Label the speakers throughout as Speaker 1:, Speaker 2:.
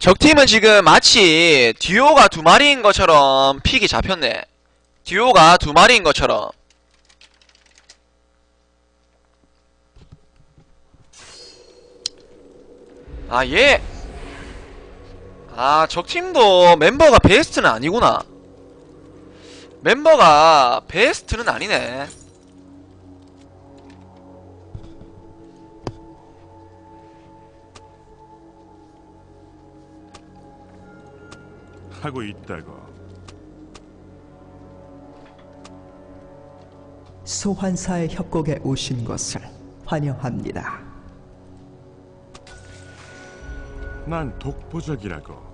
Speaker 1: 적팀은 지금 마치 듀오가 두 마리인 것처럼 픽이 잡혔네. 듀오가 두 마리인 것처럼. 아, 얘. 아, 적팀도 멤버가 베스트는 아니구나. 멤버가 베스트는 아니네.
Speaker 2: 하고 있다고.
Speaker 3: 소환사의 협곡에 오신 것을 환영합니다.
Speaker 2: 난 독보적이라고.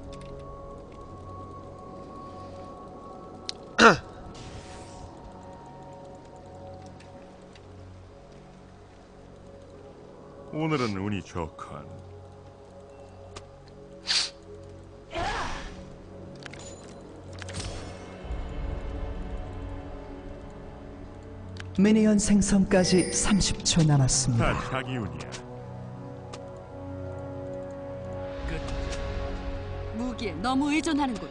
Speaker 2: 오늘은 운이 좋군.
Speaker 3: 미니언 생성까지 30초 남았습니다.
Speaker 2: 다 자기 운이야.
Speaker 4: 무기에 너무 의존하는군.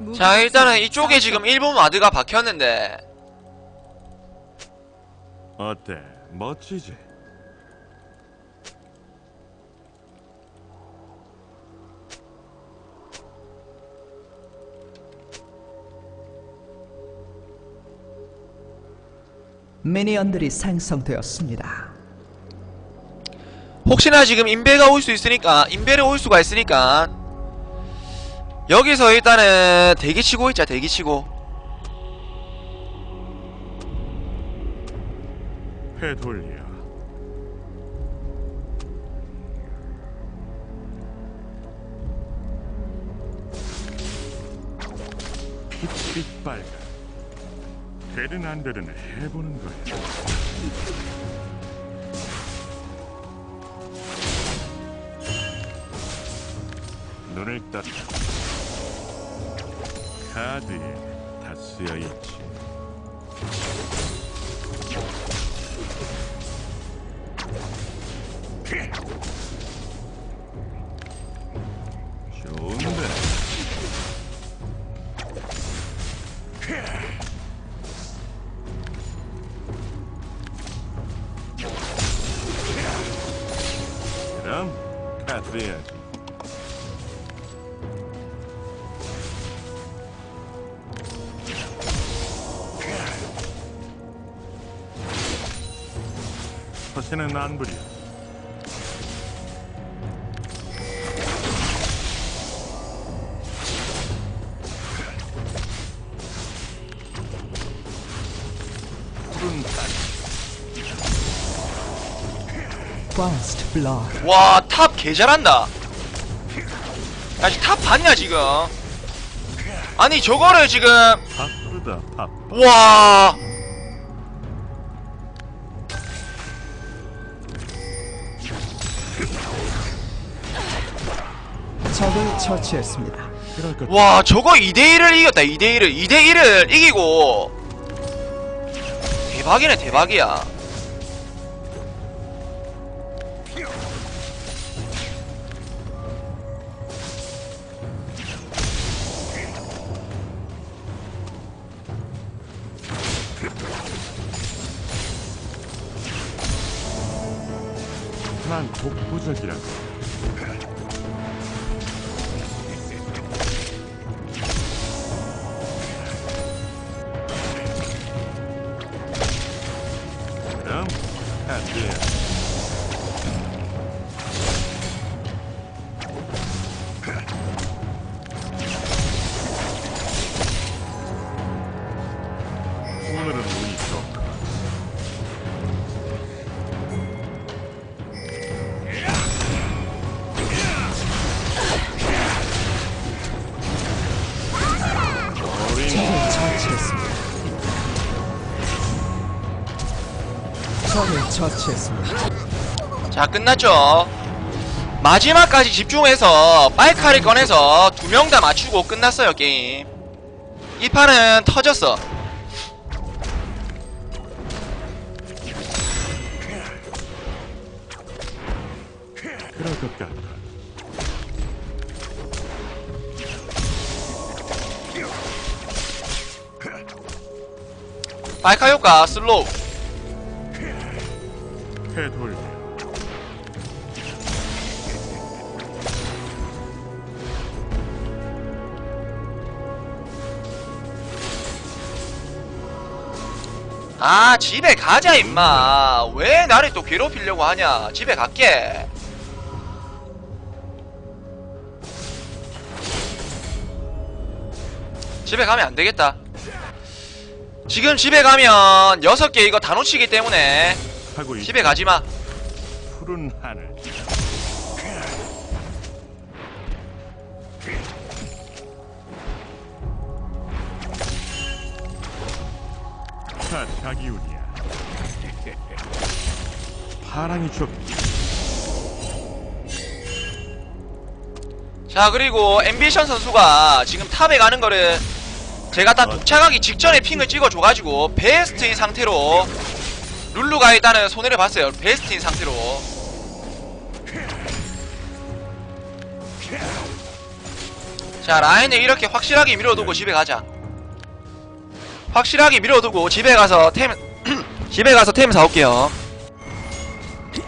Speaker 4: 무기
Speaker 1: 자, 일단은 이쪽에 지금
Speaker 4: 수
Speaker 1: 일본 와드가 박혔는데,
Speaker 2: 어때? 멋지지?
Speaker 3: 미니언들이 생성되었습니다.
Speaker 1: 혹시나 지금 인베가 올 수 있으니까, 인베를 올 수가 있으니까, 여기서 일단은 대기치고 있자, 대기치고.
Speaker 2: 회 돌려. 빛빛 빨간. 되든 안 되든 해보는 거야. 눈을 떠. 카드에 다 쓰여 있지. 좋 허세는 안 부려.
Speaker 1: 와, 탑 개 잘한다. 야, 지금 탑 봤냐, 지금? 아니, 저거를 지금,
Speaker 2: 바쁘다.
Speaker 1: 와.
Speaker 3: 처치했습니다.
Speaker 1: 와, 저거 2대1을 이겼다, 2대1을. 2대1을 이기고. 대박이네, 대박이야.
Speaker 2: 난 독보적이라고.
Speaker 3: 처치했습니다.
Speaker 1: 자 끝났죠. 마지막까지 집중해서 빨카를 꺼내서 두 명 다 맞추고 끝났어요 게임. 이 판은 터졌어.
Speaker 2: 그럴 것 같다
Speaker 1: 빨카 효과 슬로우.
Speaker 2: 되돌려.
Speaker 1: 아 집에 가자 임마. 왜 나를 또 괴롭히려고 하냐? 집에 갈게. 집에 가면 안 되겠다. 지금 집에 가면 6개 이거 다 놓치기 때문에
Speaker 2: 하고 있.
Speaker 1: 집에 가지마
Speaker 2: 푸른 하늘. 자, 자기운이야. 파랑이 좁.
Speaker 1: 자 그리고 앰비션 선수가 지금 탑에 가는 거를 제가 딱 도착하기 직전에 핑을 찍어줘가지고 베스트인 상태로 룰루가 일단은 손해를 봤어요. 베스트인 상태로. 자 라인을 이렇게 확실하게 밀어두고 집에 가자. 확실하게 밀어두고 집에 가서 템 집에 가서 템 사올게요.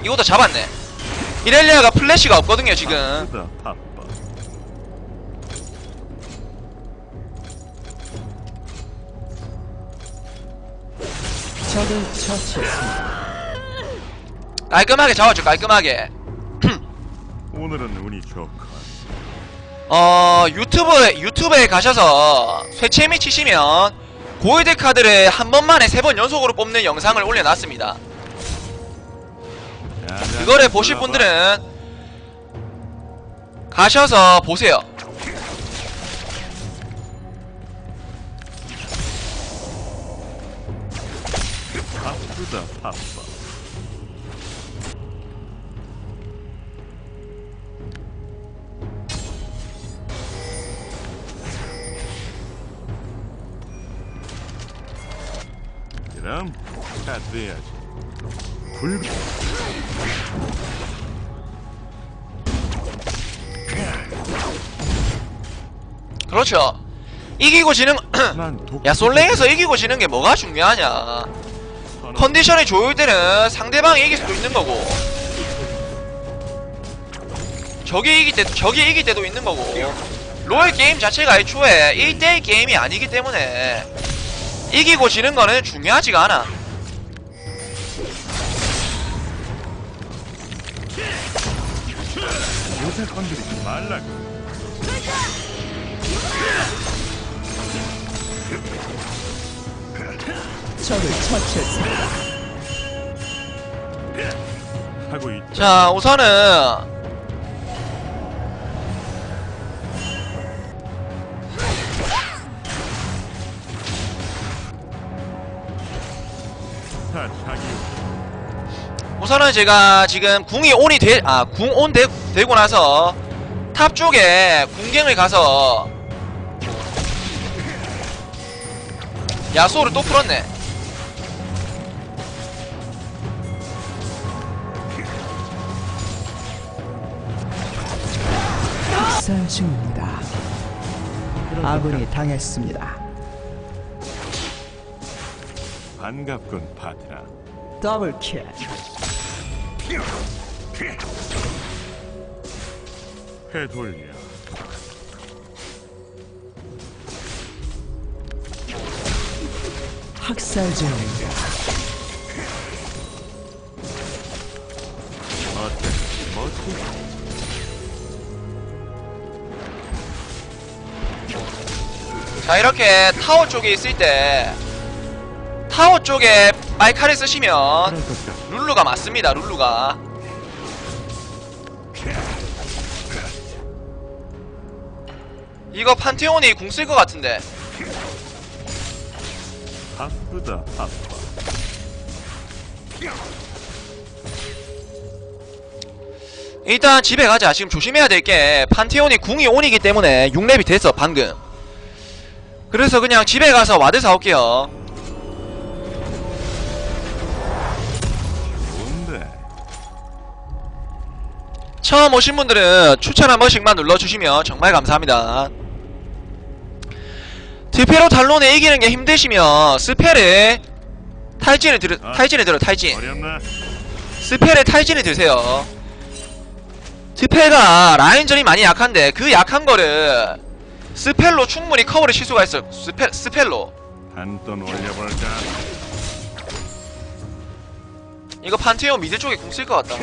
Speaker 1: 이것도 잡았네. 이렐리아가 플래시가 없거든요 지금
Speaker 3: 적을 처치했습니다.
Speaker 1: 깔끔하게 잡아줘 깔끔하게
Speaker 2: 오늘은 운이 좋고.
Speaker 1: 어 유튜브에 유튜브에 가셔서 쇠체미 치시면 골드 카드를 한 번만에 세 번 연속으로 뽑는 영상을 올려놨습니다. 그거를 보실 분들은 가셔서 보세요.
Speaker 2: 바쁘다 바빠. 그럼 다 돼야지. 불
Speaker 1: 그렇죠. 이기고 지는. 야 솔랭에서 이기고 지는 게 뭐가 중요하냐. 컨디션이 좋을 때는 상대방이 이길 수도 있는 거고. 적이 이길 때 적이 이길 때도 있는 거고. 롤 게임 자체가 애초에 1대1 게임이 아니기 때문에 이기고 지는 거는 중요하지가 않아.
Speaker 2: 요새 건드리지 말라고.
Speaker 3: 적을 처치했습니다.
Speaker 2: 하고 있다.
Speaker 1: 자 우선은 우선은 제가 지금 궁이 온이 돼, 아, 궁 온 되, 되고 나서 탑 쪽에 궁갱을 가서 야소를 또 풀었네.
Speaker 3: 학살 중입니다. 아군이 당했습니다.
Speaker 2: 반갑군 파트너.
Speaker 3: 더블 킬.
Speaker 2: 해돌려.
Speaker 3: 학살 중입니다.
Speaker 1: 자, 이렇게 타워 쪽에 있을 때 타워 쪽에 말카를 쓰시면. 룰루가 맞습니다. 룰루가. 이거 판테온이 궁 쓸 것 같은데.
Speaker 2: 바쁘다 바빠.
Speaker 1: 일단 집에 가자. 지금 조심해야 될 게 판테온이 궁이 온이기 때문에 6렙이 됐어 방금. 그래서 그냥 집에 가서 와드 사올게요. 처음 오신 분들은 추천 한 번씩만 눌러주시면 정말 감사합니다. 드페로 탈론에 이기는 게 힘드시면 스펠을 탈진을 들어
Speaker 2: 아.
Speaker 1: 탈진을 들어 탈진? 스펠의 탈진을 드세요 스펠가 라인전이 많이 약한데 그 약한 거를 스펠로 충분히 커버를 칠 수가 있어 스펠, 스펠로
Speaker 2: 한돈 올려볼까?
Speaker 1: 이거 판테온 미드 쪽에 궁쓸것 같다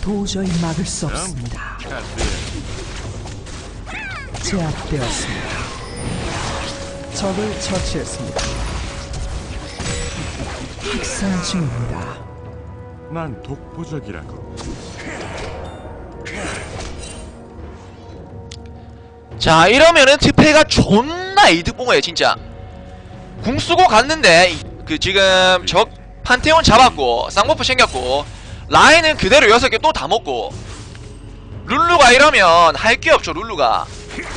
Speaker 3: 도저히 막을 수 없습니다. 제압되었습니다. 적을 처치했습니다. 학살 중입니다.
Speaker 2: 난 독보적이라고.
Speaker 1: 자 이러면은 트페가 존나 이득 본 거예요 진짜 궁 쓰고 갔는데 이- 그 지금 적 판테온 잡았고 쌍버프 챙겼고 라인은 그대로 6개 또 다 먹고 룰루가 이러면 할 게 없죠 룰루가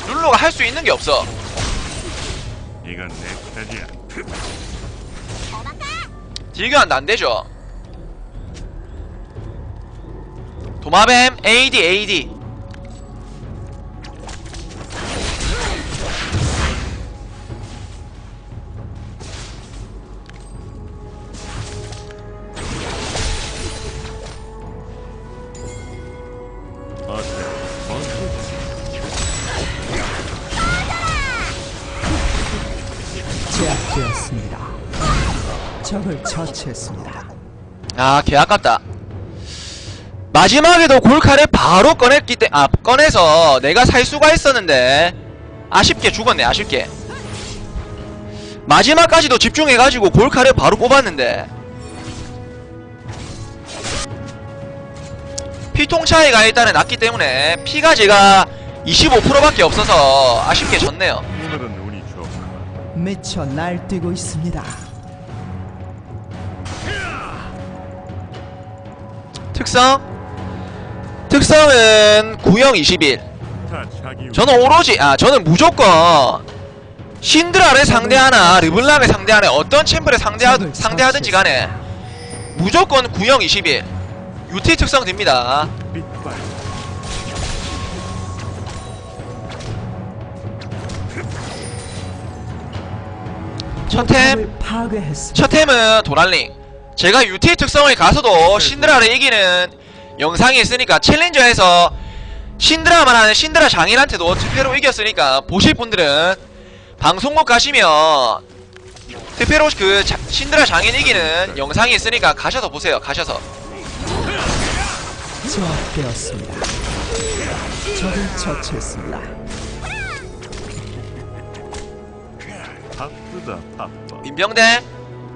Speaker 1: 룰루가 할 수 있는 게 없어.
Speaker 2: 이건 내 차지야.
Speaker 1: 딜교환도 안 되죠. 도마뱀 AD AD
Speaker 3: 되었습니다. 적을 처치했습니다.
Speaker 1: 아, 개 아깝다. 마지막에도 골카를 바로 꺼냈기 때, 아, 꺼내서 내가 살 수가 있었는데, 아쉽게 죽었네, 아쉽게. 마지막까지도 집중해가지고 골카를 바로 뽑았는데, 피통 차이가 일단은 났기 때문에, 피가 제가 25%밖에 없어서 아쉽게 졌네요.
Speaker 3: 미쳐 날뛰고 있습니다.
Speaker 1: 특성? 특성은 구형 21.
Speaker 2: 다 자기
Speaker 1: 저는 오로지 아 저는 무조건 신드라를 상대하나 르블랑을 상대하나 어떤 챔프를 상대하, 상대하든지 간에 무조건 구형 21 UT 특성 됩니다 첫템. 첫템은 도랄링 제가 UT 특성을 가서도 신드라를 이기는 영상이 있으니까 챌린저에서 신드라만 하는 신드라 장인한테도 투표로 이겼으니까 보실 분들은 방송국 가시면 투표로 그 자- 신드라 장인 이기는 영상이 있으니까 가셔서 보세요 가셔서
Speaker 3: 제압되었습니다. 적을 처치했습니다.
Speaker 1: 민병대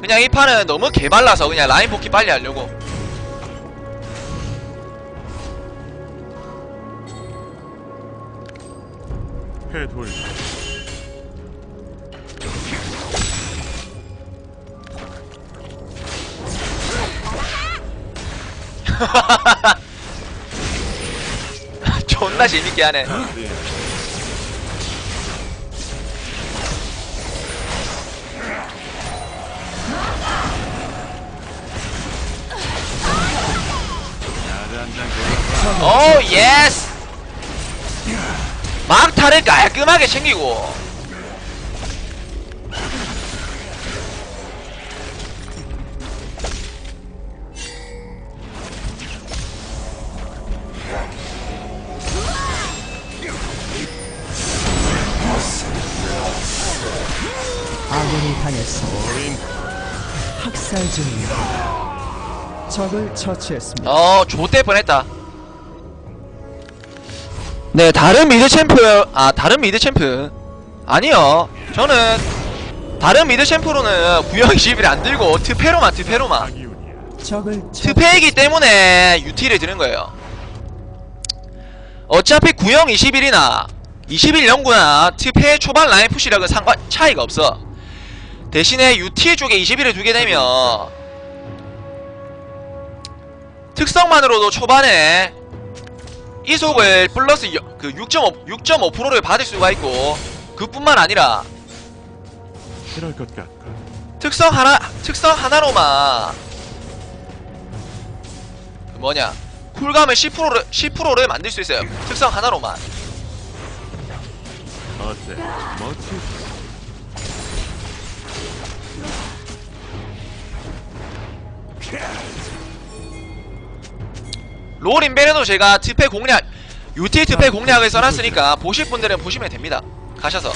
Speaker 1: 그냥 이 판은 너무 개발라서 그냥 라인 복귀 빨리 하려고.
Speaker 2: 해돌.
Speaker 1: 존나 재밌게 하네 오 예스 막타를 깔끔하게 챙기고
Speaker 3: 적을 처치했습니다.
Speaker 1: 어 좆될 뻔했다 네 다른 미드 챔프 아 다른 미드 챔프 아니요 저는 다른 미드 챔프로는 구형 21을 안 들고 트페로만 트페로만.
Speaker 3: 적을
Speaker 1: 트페이기 때문에 UT를 드는 거예요. 어차피 구형 21이나 21연구나 트페의 초반 라인 푸시력은 상관 차이가 없어. 대신에 UT 쪽에 21을 두게 되면 특성만으로도 초반에 이속을 플러스 여- 그 6.5, 6.5%를 받을 수가 있고 그뿐만 아니라. 특성 하나 특성 하나로만 그 뭐냐 쿨감을 10%를 10%를 만들 수 있어요. 특성 하나로만.
Speaker 2: 어때? 멋지 지?
Speaker 1: 롤 인벤에도 제가 특패 공략 UT 특패 공략을 써놨으니까 보실 분들은 보시면 됩니다. 가셔서.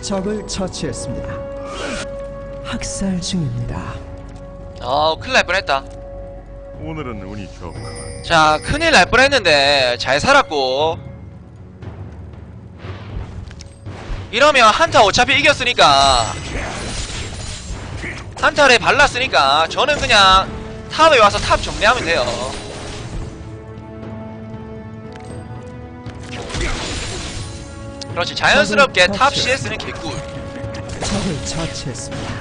Speaker 3: 적을 처치했습니다. 학살 중입니다.
Speaker 1: 어 큰일 날 뻔했다.
Speaker 2: 오늘은 운이 좋구만.
Speaker 1: 자 큰일 날 뻔했는데 잘 살았고. 이러면 한타 어차피 이겼으니까. 한타를 발랐으니까 저는 그냥 탑에 와서 탑 정리하면 돼요. 그렇지 자연스럽게 탑 CS는 개꿀.
Speaker 3: 적을 처치했습니다.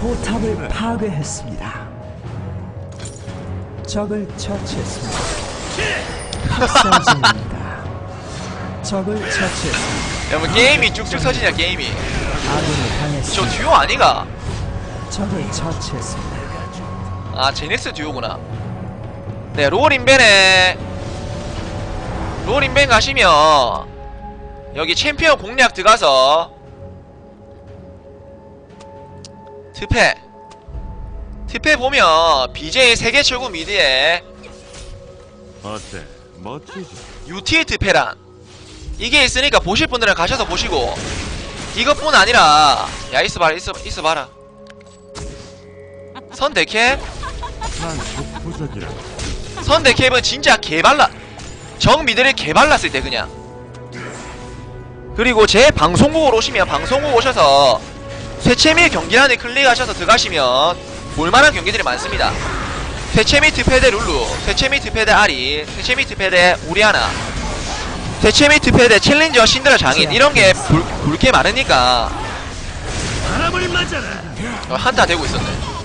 Speaker 3: 포탑을 파괴했습니다. 적을 처치했습니다. 학살 중입니다. 적을 처치했습니다.
Speaker 1: 여러분 게임이 쭉쭉 서지냐 게임이 저
Speaker 3: 당했습니다.
Speaker 1: 듀오 아니가?
Speaker 3: 적을 처치했습니다.
Speaker 1: 아 제닉스 듀오구나 네 롤인벤에 롤인벤 가시면 여기 챔피언 공략 들어가서 특패 특패 보면 BJ 세계 최고 미드에
Speaker 2: 어때? 멋지지?
Speaker 1: UT 특패란 이게 있으니까 보실 분들은 가셔서 보시고 이것뿐 아니라 야 있어봐라 있어, 있어봐라 선대캡. 선대캡은 진짜 개발라 정 미드를 개발랐을 때 그냥 그리고 제 방송국으로 오시면 방송국 오셔서 쇠체미 경기란을 클릭하셔서 들어가시면 볼만한 경기들이 많습니다 쇠체미 트 패대 룰루 쇠체미 트 패대 아리 쇠체미 트 패대 우리아나 쇠체미 트 패대 챌린저 신드라 장인 이런게 붉게 많으니까 어, 한타 되고 있었네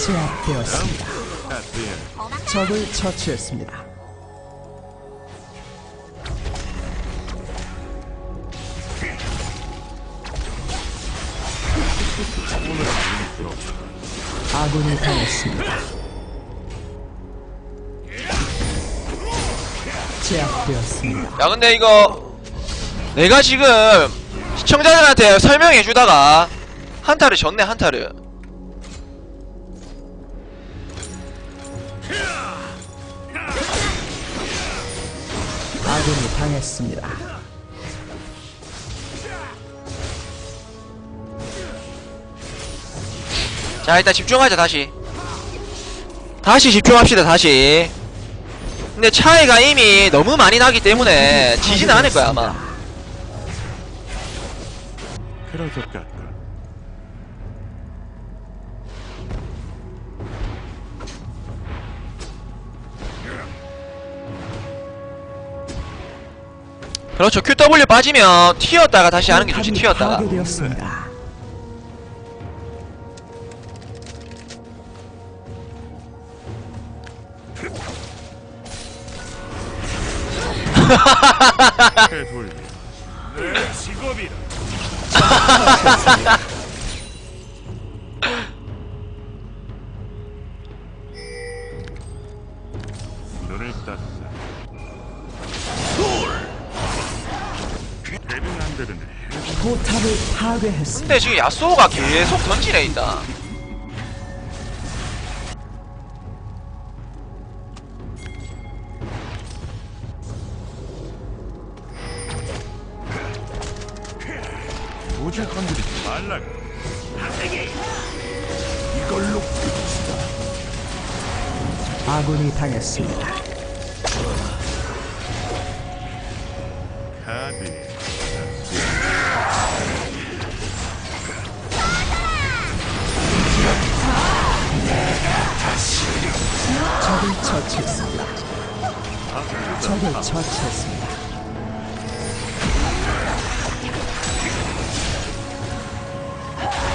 Speaker 3: 제압되었습니다. 적을 처치했습니다. 아군이 당했습니다. 제압되었습니다.
Speaker 1: 야 근데 이거 내가 지금 시청자들한테 설명해주다가 한타를 졌네 한타를
Speaker 3: 아군이 당했습니다.
Speaker 1: 자 일단 집중하자 다시. 다시 집중합시다 다시. 근데 차이가 이미 너무 많이 나기 때문에 지지는 않을 거야 아마. 그렇죠. QW 빠지면 튀었다가 다시 하는 게 좋지 튀었다가.
Speaker 2: 내 직업이라. 눈을 떴다. 되는 안 되는
Speaker 3: 포탑을 파괴했습니다.
Speaker 1: 근데 지금 야스오가 계속 던지네 있다
Speaker 2: 도저히 건드리지 말라고. 이걸로 끝이다.
Speaker 3: 아군이 당했습니다.
Speaker 2: 카드.
Speaker 3: 적을 처치했습니다. 적을 처치했습니다.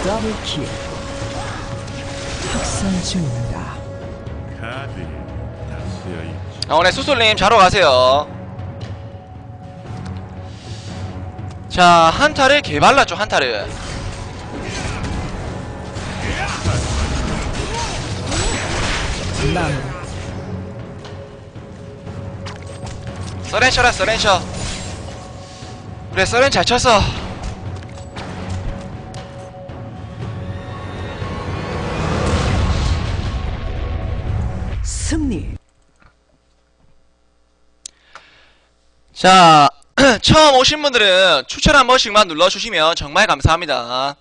Speaker 3: 더블 킬. 학살 중입니다.
Speaker 2: 카드 다 쓰여 있지.
Speaker 1: 아, 오늘 수술님 자러 가세요. 자, 한타를 개발랐죠, 한타를.
Speaker 3: 마무리.
Speaker 1: 서렌 쳐라, 서렌 쳐. 그래, 서렌 잘 쳤어. 자, 처음 오신 분들은 추천 한 번씩만 눌러주시면 정말 감사합니다.